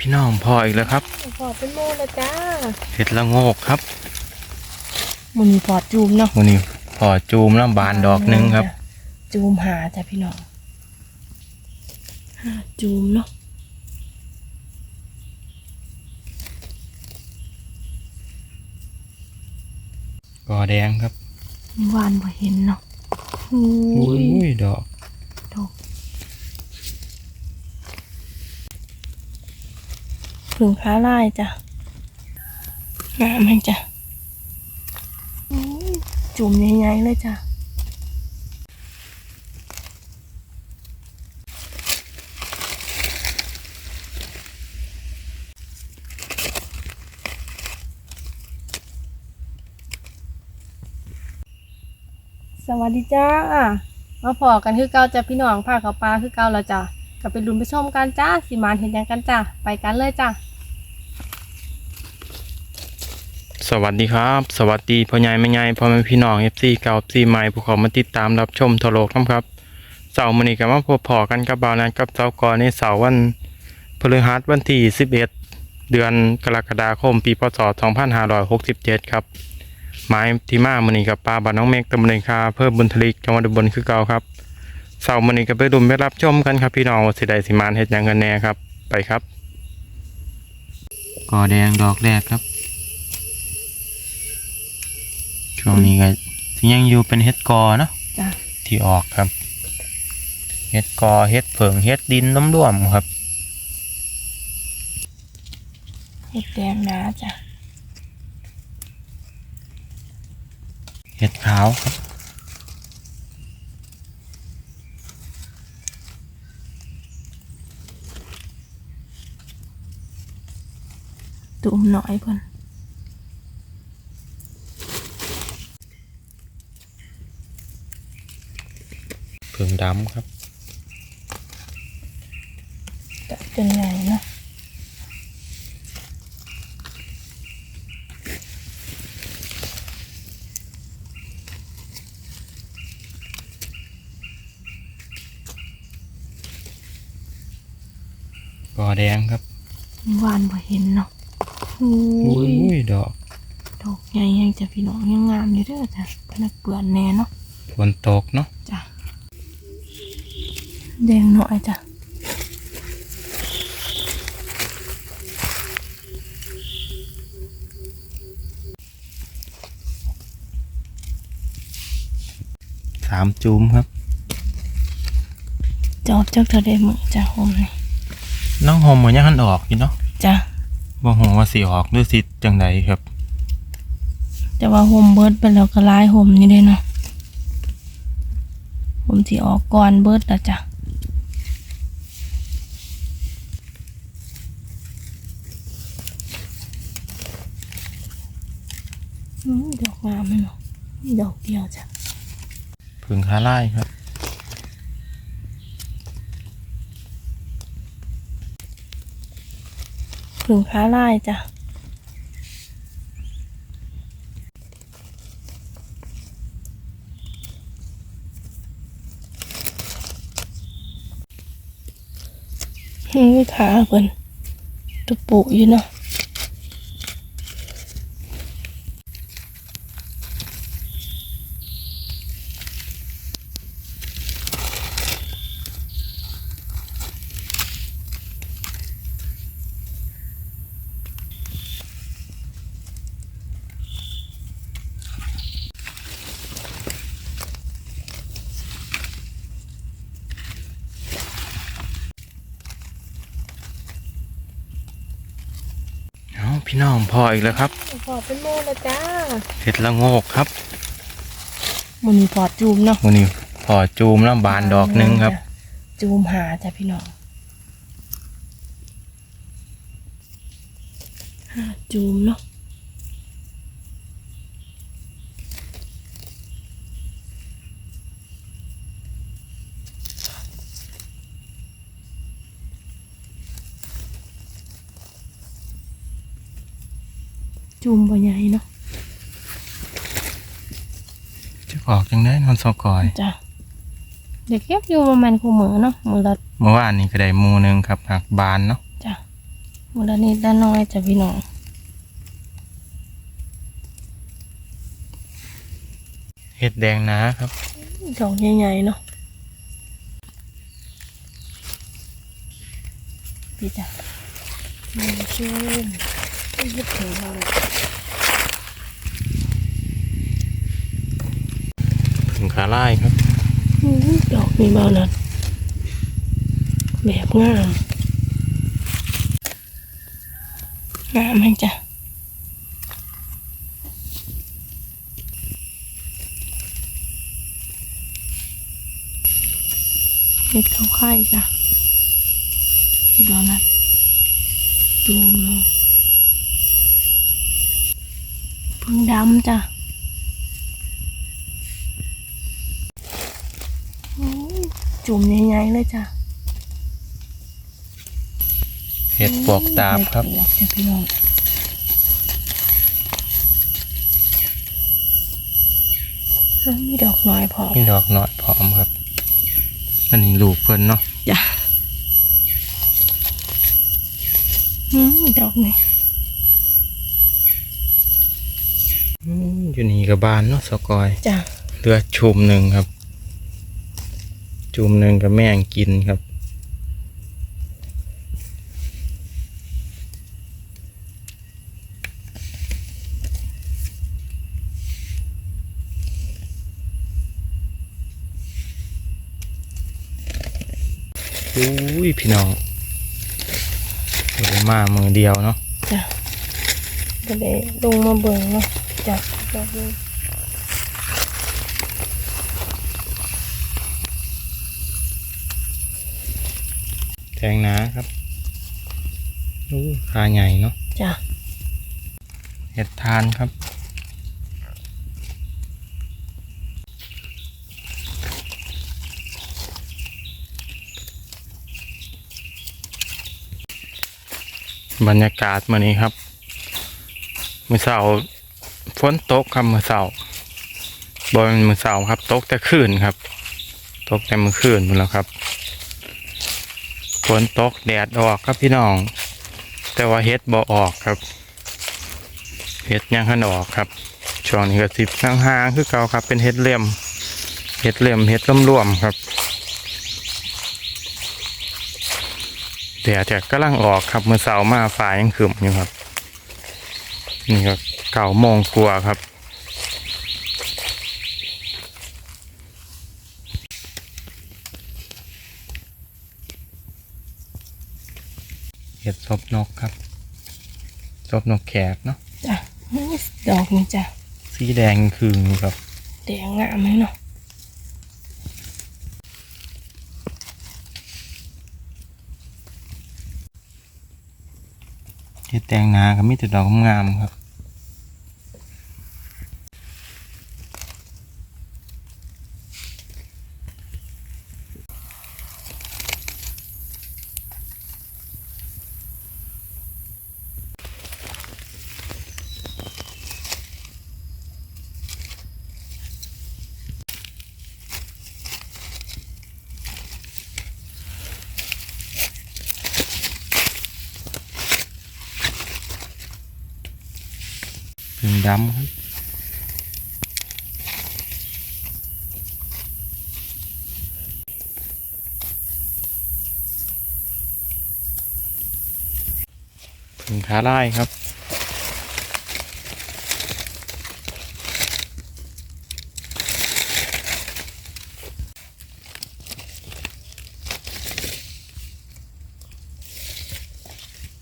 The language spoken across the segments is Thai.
พี่น้องพออีกแล้วครับพอเป็นโมแล้วจ้าเห็ดละโงกครับมันมีพอจูมเนาะวันนี้พอจูมแล้วบานดอกหนึงครับ จูมหาจ้ะพี่น้องหาจูมเนาะกอแดงครับวานบ่เห็นเนาะอุ้ยดอก ดอก ผึ่งค้าลายจ้ะงามแม่งจ้ะจุ่มใหญ่ๆเลยจ้ะสวัสดีจ้า มาพอกันคือเก่าจ้ะพี่น้องพาเขาปลาคือเก่าแล้วจ้ะ ก็ไปดุนไปชมกันจ้าสิมานเห็นยังกันจ้ะไปกันเลยจ้ะสวัสดีครับ สวัสดีพ่อใหญ่แม่ใหญ่พ่อแม่พี่น้องเอฟซีเก่าซีใหม่ผู้เขามาติดตามรับชมทโลกครับเสาร์มื้อนี้ก็มาพบพอกันกับบาวนันกับเจ้ากอในเสาร์วันพฤหัสวันที่ 11 เดือนกรกฎาคมปีพศ 2567 ครับหมายที่มามื้อนี้กับปลาบ้านน้องเมกตำบลเนคาเพิ่มบุญทลิกจังหวัดอุบลคือเก่าครับ เสาร์มื้อนี้ก็ไปดุมไปรับชมกันครับพี่น้องว่าสิได้สิมานเฮ็ดหยังกันแน่ครับ ไปครับกอแดงดอกแรกครับ ช่วงนี้ก็สิยังอยู่เป็นเฮ็ดกอเนาะจ้ะที่ออกครับเฮ็ดกอเฮ็ดเผิงเฮ็ดดินน้ำร่วมครับ เห็ดแดงนะจ้ะเฮ็ดขาวครับ ตุ่มหน่อยเพิ่นเผิงดำครับจะเป็นไงเนาะ กอแดงครับ วานบ่เห็นเนาะ อุ้ยดอก ดอกใหญ่ยังจะพี่น้องยังงามอยู่เด้อจ้ะพนักเปื่อนแน่เนาะ ฝนตกเนาะจ้ะแดงหน่อยจ้ะสามจูมครับ จอบจักเธอได้มึงจ้ะโฮมนี่น้องโฮมเหมือนยังหันออกอยู่เนาะจ้ะบ่ฮู้ว่าสิออกหรือสิจังใดครับ แต่ว่าโฮมเบิร์ดไปแล้วก็ลายโฮมนี่เด้เนาะ ผมสิออกก่อนเบิร์ดแล้วจ้ะอืมดอกงามเลยเนาะนี่ดอกเดียวจ้ะเผิงขาลายครับผึ่งค้าลายจ้ะ นี่ขาเพิ่นตุปุอยู่เนาะ พี่น้องพออีกแล้วครับพอเป็นโมแล้วจ้าเห็ดละโงกครับมันมีพอจูมเนาะวันนี้พอจูมแล้วบานดอกหนึงครับ จูมหาจ้ะพี่น้องหาจูมเนาะ จูมบ่ใหญ่เนาะจะออกจังได้นอนสกอยจ้ะเด็กเก็บอยู่ประมาณคู่มือเนาะมือละเมื่อวานนี้ก็ได้หมูหนึงครับหักบานเนาะจ้ะมูลนิธิด้านน้อยจ้ะพี่น้องเห็ดแดงหนาครับดอกใหญ่ๆเนาะพี่จ้ะนี่ชื่น ยึดถึงเลยผึ่งขาไล่ครับดอกมีเบานั้นแบบงามงามไหมจ้ะเห็ดเขาไข่จ้ะที่เบานั้นจูมเนาะ พึ่งดำจ้ะอื้อจุ่มใหญ่ๆเลยจ้ะเห็ดปวกตาบครับเห็ดปวกจ้ะพี่น้องแล้วมีดอกน้อยพอมีดอกหน่อยพร้อมครับ อันนี้ลูกเพิ่นเนาะจ้ะอืมดอกนี่ อืมอยู่นี่กับบานเนาะสกอยจ้ะเหลือชุมหนึ่งครับ จุ่มหนึ่งกับแม่งกินครับ อุ้ยพี่น้องบ่ได้มามือเดียวเนาะจ้ะก็เลยลงมาเบิ่งเนาะจ้ะ ดอกนี้แทงหนาครับอู้ขาใหญ่เนาะจ้ะเห็ดทานครับ บรรยากาศมื่อนี้ครับมือเสาร์ฝ นตกครับมือเสาบนมือเสาครับ ตกแต่คืนครับ ตกแต่มือคืนหมดแล้วครับฝนตกแดดออกครับพี่น้อง แต่ว่าเฮ็ดบ่ออกครับเฮ็ดยังขันออกครับช่วงนี้ก็สิบห่างๆคือเก่าครับ เป็นเฮ็ดเหลี่ยมเฮ็ดเหลี่ยมเฮ็ดร่วมๆครับแดดจะกำลังออกครับเมื่อเสาร์มาฟ้ายังขึ้นอยู่ครับ นี่ก็ เก่าโมงกลัวาครับ เห็ดซบนกครับซบนกแขกเนาะจ้ะอื้อดอกนี้จ้ะ สีแดงคือครับ แดงงามเลยเนาะเห็ดแตงนาก็มีแต่ดอกงามๆครับ ดำครับถึงขาไล่ครับ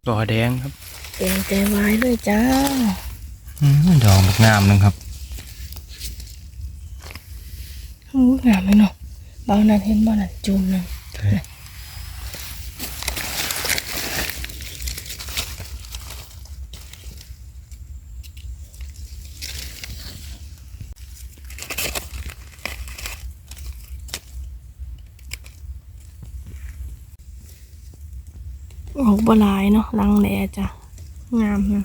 ดอแดงครับแดงแต่ไว้เลยจ้า ดอกแบบงามนึงครับอู้งามเลยเนาะบานั้นเห็นบ่นั่นจุ่มนึงออกบลายเนาะลังแหลจ้ะ งามนะ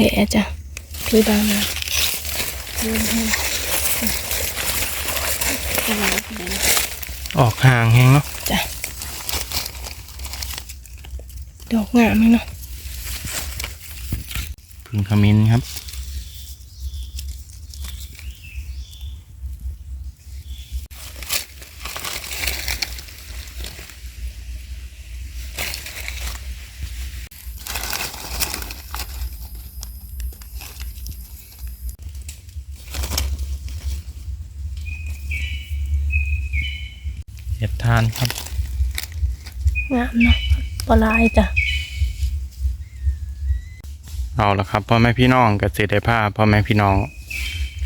แดดจ้ะหรืบางน้ออกห่างแหงเนาะจ้ะดอกงามเลยเนาะพึ่งขมิ้นครับ เห็ดทานครับงามเนาะปลายจ้ะเอาละครับพ่อแม่พี่น้องกเกษตรภาพพ่อแม่พี่น้อง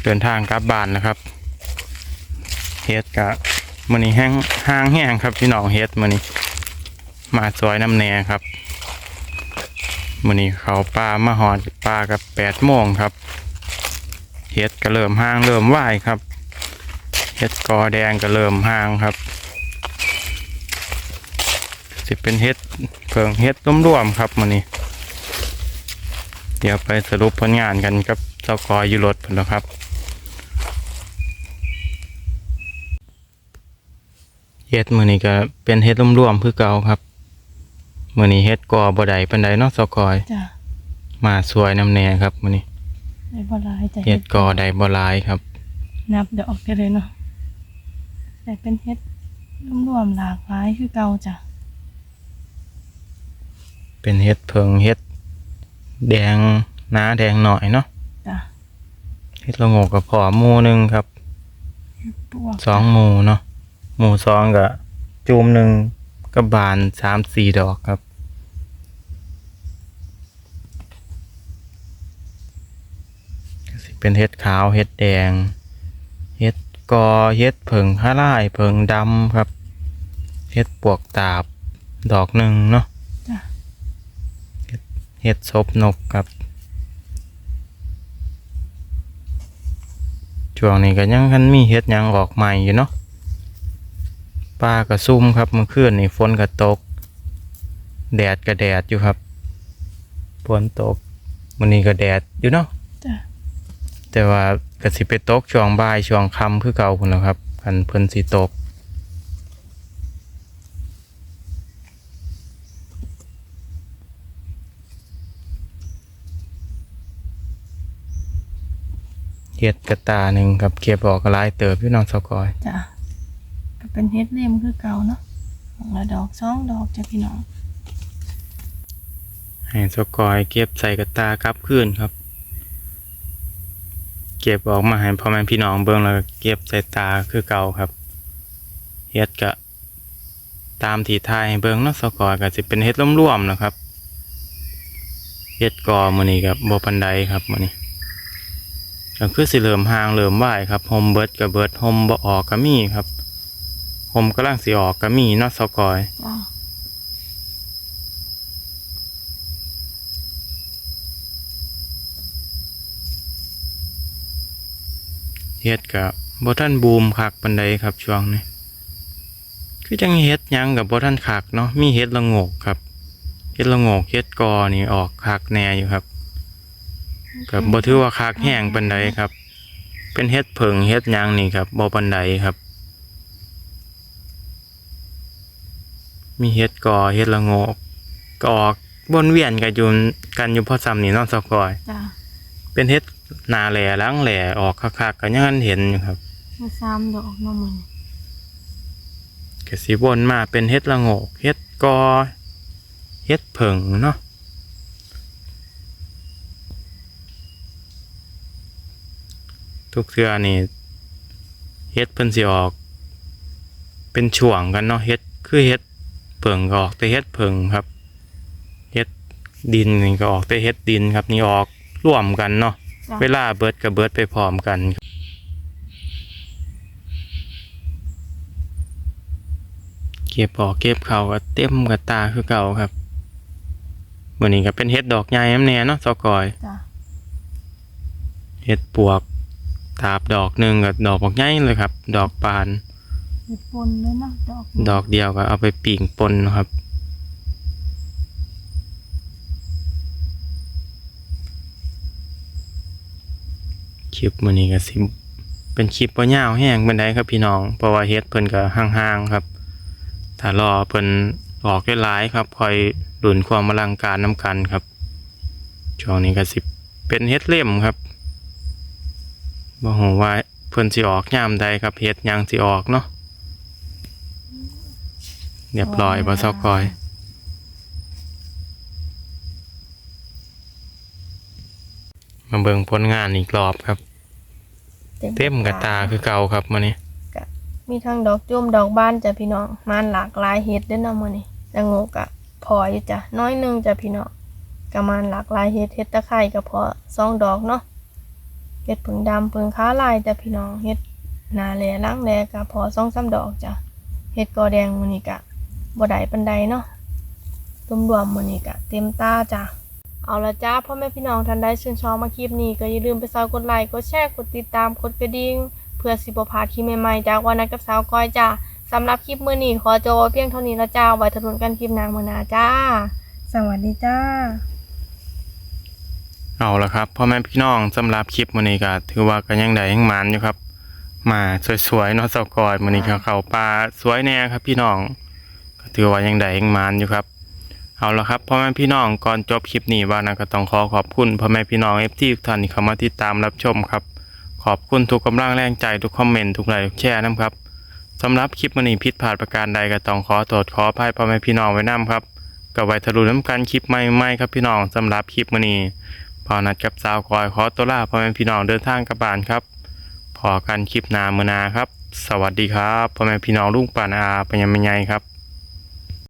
เดินทางกลับบ้านนะครับเฮ็ดกะมื้อนี้แห้งห้างแห้งครับพี่น้องเฮ็ดมื้อนี้ มาซอยน้ำแหน่ครับมื้อนี้เขาปลามาหอดปลากับแปดโมงครับเฮ็ดก็เริ่มห้างเริ่มไหวครับเฮ็ดกอแดงก็เริ่มห้างครับ สิเป็นเฮ็ดเพิงเฮ็ดร่วมๆครับมื้อนี้ เดี๋ยวไปสรุปผลงานกันกับเจ้ากออยู่รถผลนะครับ เฮ็ดมือนี้ก็เป็นเฮ็ดร่วมๆคือเก่าครับมือนี้เฮ็ดกอบ่ได้ปานใดเนาะเจ้ากอยจ้ะมาสวยน้ำแน่ครับมือนี้ได้ปลายจ้ะเฮ็ดกอได้บ่หลายครับ นับเดี๋ยวออกได้เลยเนาะแต่เป็นเฮ็ดรวมๆหลากหลายคือเก่าจ้ะ เป็นเฮ็ดเพิงเฮ็ดแดงหนาแดงหน่อยเนาะจ้ะเฮ็ดละโงกกับพอหมูหนึงครับปวกสองหมูเนาะหมูสองกับจูมหนึ่งกับบานสามสี่ดอกครับก็สิเป็นเห็ดขาวเห็ดแดง เห็ดกอเห็ดเผิงข้าร่ายเผิงดำครับ เห็ดปวกตาบดอกหนึ่งเนาะจ้ะเห็ด เห็ดซบนกครับช่วงนี้ก็ยังคันมีเห็ดหยังออกใหม่อยู่เนาะปลากระซุ่มครับเมื่อคืนนี่ฝนก็ตก แดดก็แดดอยู่ครับฝนตกวันนี้ก็แดดอยู่เนาะจ้ะแต่ว่าก็สิไปตกช่วงบ่ายช่วงค่ำคือเก่าพุ่นแหล้วครับคันเพิ่นสิตก เฮ็ดกระตาหนึ่งครับเก็บออกก็หลายเติบพี่น้องสกอยจ้ะก็เป็นเฮ็ดเล่มคือเก่าเนาะละดอกสองดอกจ้ะพี่น้องให้สกอยเก็บใส่กระตากลับคืนครับ เก็บออกมาให้พ่อแม่พี่น้องเบิ่งแล้วก็เก็บใส่ตาคือเก่าครับเฮ็ดก็ตามที่ทายให้เบิ่งเนาะสกอยก็สิเป็นเฮ็ดร่วมๆนะครับเฮ็ดกอมื้อนี้ก็บ่ปานใดครับมื้อนี้ ก็คือสิเริ่มห่างเริ่มไหวครับโฮมเบิดก็เบิดโฮมบ่ออกก็มีครับโฮมกำลังสิออกก็มีเนาะสกอยจ้ะเฮ็ดกับบ่ทันบูมคักปานใดครับช่วงนี้คือจังเฮ็ดหยังกับบ่ทันคักเนาะมีเฮ็ดละโงกครับเฮ็ดละโงกเฮ็ดกอนี่ออกคักแน่อยู่ครับ กับบ่ถือว่าคักแห้งปานใดครับ เป็นเฮ็ดเผิงเฮ็ดหยังนี่ครับบ่ปานใดครับ มีเฮ็ดกอเฮ็ดละโงกก็ออกวนเวียนกันอยู่กันอยู่พอซ้ำนี่เนาะสกอย จ้ะเป็นเฮ็ดหนาแหล่ล้างแหล่ออกคักๆก็ยังเห็นอยู่ครับมีสามดอกเนาะมันก็สิวนมาเป็นเฮ็ดละโงกเฮ็ดกอเฮ็ดเผิงเนาะ ทุกเทื่อนี่เฮ็ดเพิ่นสิออก เป็นช่วงกันเนาะเฮ็ดคือเฮ็ดเผิงก็ออกแต่เฮ็ดเผิงครับเฮ็ดดินนี่ก็ออกแต่เฮ็ดดินครับนี่ออกร่วมกันเนาะจ้ะเวลาเบิดกับเบิดไปพร้อมกันเก็บออกเก็บเขาก็เต็มกับตาคือเก่าครับวันนี้ก็เป็นเฮ็ดดอกใหญ่น้ำแน่เนาะสกอยจ้ะเฮ็ดปวก ตาบดอกหนึ่งกับดอกบักใหญ่เลยครับ ดอกปานเฮ็ดปนเลยเนาะดอกดอกเดียวก็เอาไปปิ่งปนเนาะครับ คลิปมื้อนี้ก็สิเป็นคลิปบ่ยาวแห้งบันไดครับพี่น้อง เพราะว่าเฮ็ดเพิ่นก็ห่างๆครับ ถ้ารอเพิ่นออกได้หลายครับ คอยดุนความอลังการน้ำกันครับ ช่วงนี้ก็สิเป็นเฮ็ดเล่มครับ บ่ฮู้ว่าเพิ่นสิออกยามใดครับเฮ็ดหยังสิออกเนาะเรียบร้อยบ่ซอกกอย มาเบิ่งผลงานอีกรอบครับ เต็มกระตาคือเก่าครับมื้อนี้มีทั้งดอกจุ่มดอกบานจ้ะพี่น้องมันหลากหลายเฮ็ดเด้อเนาะมื้อนี้แต่งกอะพออยู่จ้ะน้อยหนึงจ้ะพี่น้องก็มันหลากหลายเฮ็ดเฮ็ดตะไคร้ก็พอสองดอกเนาะ เฮ็ดผึ่งดำผึ่งขาลายจ้ะพี่น้องเฮ็ดนาแลล้างแลก็พอสองสามดอกจ้ะเฮ็ดกอแดงมื้อนี้ก็บ่ได้ปานใดเนาะรวมๆมื้อนี้ก็เต็มตาจ้ะเอาละจ้าพ่อแม่พี่น้องท่านใดชื่นชอบมาคลิปนี้ก็อย่าลืมไปซอยกดไลค์กดแชร์กดติดตามกดกระดิ่งเพื่อสิบพลาดคลิปใหม่ๆจากวันนัดกับสาวก้อยจ้าสำหรับคลิปมื้อนี้ขอจบเพียงเท่านี้ละจ้าไว้ทะลุนกันคลิปหน้ามื้อหน้าจ้า สวัสดีจ้า เอาละครับพ่อแม่พี่น้องสำหรับคลิปมื้อนี้ก็ถือว่าก็ยังได้ยังหมานอยู่ครับ มาสวยๆเนาะเซากอยมื้อนี้ก็เข้าป่าสวยแน่ครับ พี่น้อง ก็ถือว่ายังได้ยังหมานอยู่ครับ เอาละครับพ่อแม่พี่น้องก่อนจบคลิปนี้ว่านะก็ต้องขอขอบคุณพ่อแม่พี่น้อง FT ทุกท่านที่เข้ามาติดตามรับชมครับ ขอบคุณทุกกำลังแรงใจทุกคอมเมนต์ทุกไลค์ทุกแชร์นะครับสำหรับคลิปมื้อนี้ผิดพลาดประการใดก็ต้องขอโทษขออภัยพ่อแม่พี่น้องไว้นํครับก็ไว้ทะลุน้ำกันคลิปใหม่ๆครับพี่น้องสำหรับคลิปมื้อนี้ พอนัดกับสาวคอยขอตัวลาพ่อแม่พี่น้องเดินทางกลับบ้านครับพอกันคลิปนามือนาครับ สวัสดีครับพ่อแม่พี่น้องลุงป่านาอาเป็นยังไงครับ